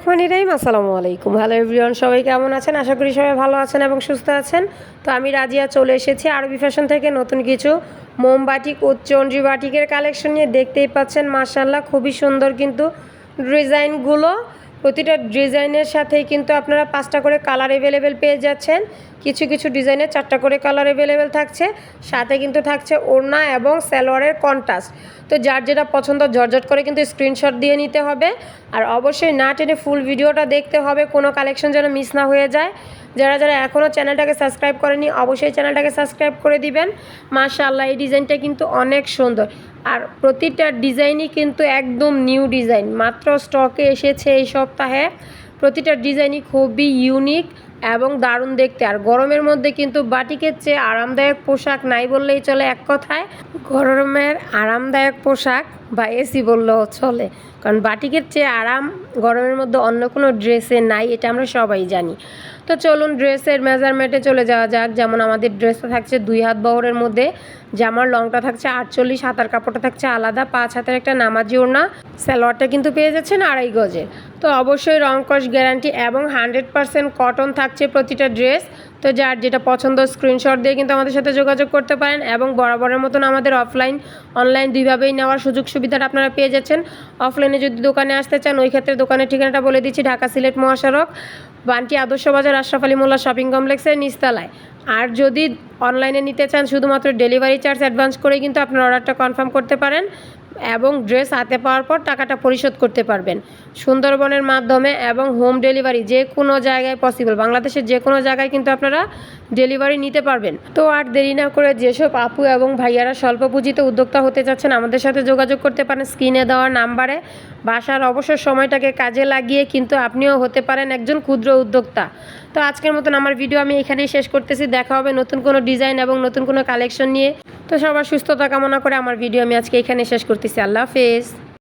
রহমান ইরাইম আসসালামু আলাইকুম। Hello everyone সবাই কেমন আছেন? আশা করি সবাই ভালো আছেন এবং সুস্থ আছেন। তো আমি রাজিয়া চলে এসেছি আরবি ফ্যাশন থেকে নতুন কিছু মোমবাটিক ও চন্ডি বাটিকের কালেকশন নিয়ে। দেখতেই পাচ্ছেন মার্শাল্লাহ খুবই সুন্দর কিন্তু ডিজাইনগুলো প্রতিটা ডিজাইনের সাথেই কিন্তু আপনারা পাঁচটা করে কালার অ্যাভেলেবেল পেয়ে যাচ্ছেন। কিছু কিছু ডিজাইনে চারটা করে কালার অ্যাভেলেবেল থাকছে। সাথে কিন্তু থাকছে ওড়না এবং সালোয়ারের কন্ট্রাস্ট তো যার যেটা পছন্দ জর্জট করে কিন্তু স্ক্রিনশট দিয়ে নিতে হবে। আর অবশ্যই না টেনে ফুল ভিডিওটা দেখতে হবে। কোনো কালেকশন যেন মিস না হয়ে যায়। যারা যারা এখনও চ্যানেলটাকে সাবস্ক্রাইব করেনি, অবশ্যই চ্যানেলটাকে সাবস্ক্রাইব করে দিবেন। মাশাল্লাহ এই ডিজাইনটা কিন্তু অনেক সুন্দর। আর প্রতিটা ডিজাইনই কিন্তু একদম নিউ ডিজাইন। মাত্র স্টকে এসেছে এই সপ্তাহে। প্রতিটা ডিজাইনই খুবই ইউনিক এবং দারুণ দেখতে। আর গরমের মধ্যে কিন্তু বাটিকের চেয়ে আরামদায়ক পোশাক নাই বললেই চলে এক কথায়। গরমের আরামদায়ক পোশাক বা এসি বললেও চলে। কারণ বাটিকের চেয়ে আরাম গরমের মধ্যে অন্য কোনো ড্রেসে নাই, এটা আমরা সবাই জানি। তো চলুন ড্রেসের মেজারমেন্টে চলে যাওয়া যাক। যেমন আমাদের ড্রেসটা থাকছে দুই হাত বহরের মধ্যে, জামার লংটা থাকছে আটচল্লিশ, হাতার কাপড়টা থাকছে আলাদা, পাঁচ হাতের একটা নামাজি ওড়না, সালোয়ারটা কিন্তু পেয়ে যাচ্ছেন আড়াই গজে তো অবশ্যই রংকশ গ্যারান্টি এবং হান্ড্রেড পারসেন্ট কটন থাকছে প্রতিটা ড্রেস। তো যার যেটা পছন্দ, স্ক্রিনশট দিয়ে কিন্তু আমাদের সাথে যোগাযোগ করতে পারেন এবং বরাবরের মতন আমাদের অফলাইন, অনলাইন দুইভাবেই নেওয়ার সুযোগ সুবিধাটা আপনারা পেয়ে যাচ্ছেন। অফলাইনে যদি দোকানে আসতে চান, ওই ক্ষেত্রে দোকানের ঠিকানাটা বলে দিচ্ছি, ঢাকা সিলেট মহাসড়ক, বান্টি আদর্শ বাজার, আশরাফ আলী মোল্লা শপিং কমপ্লেক্সের নিচতলায়। আর যদি অনলাইনে নিতে চান, শুধুমাত্র ডেলিভারি চার্জ অ্যাডভান্স করে কিন্তু আপনার অর্ডারটা কনফার্ম করতে পারেন। এবং ড্রেস হাতে পাওয়ার পর টাকাটা পরিশোধ করতে পারবেন। সুন্দরবনের মাধ্যমে এবং হোম ডেলিভারি যে কোনো জায়গায় পসিবল বাংলাদেশের যে কোনো জায়গায় কিন্তু আপনারা ডেলিভারি নিতে পারবেন। তো আর দেরি না করে যেসব আপু এবং ভাইয়ারা স্বল্প পুঁজিতে উদ্যোক্তা হতে চাচ্ছেন, আমাদের সাথে যোগাযোগ করতে পারেন স্ক্রিনে দেওয়া নাম্বারে। বাসার অবসর সময়টাকে কাজে লাগিয়ে কিন্তু আপনিও হতে পারেন একজন ক্ষুদ্র উদ্যোক্তা। তো আজকের মতন আমার ভিডিও আমি এখানেই শেষ করতেছি। দেখা হবে নতুন কোনো ডিজাইন এবং নতুন কোনো কালেকশন নিয়ে। তো সবার সুস্থতা কামনা করে আমার ভিডিও আমি আজকে এখানে শেষ করতেছি। আল্লাহ হাফেজ।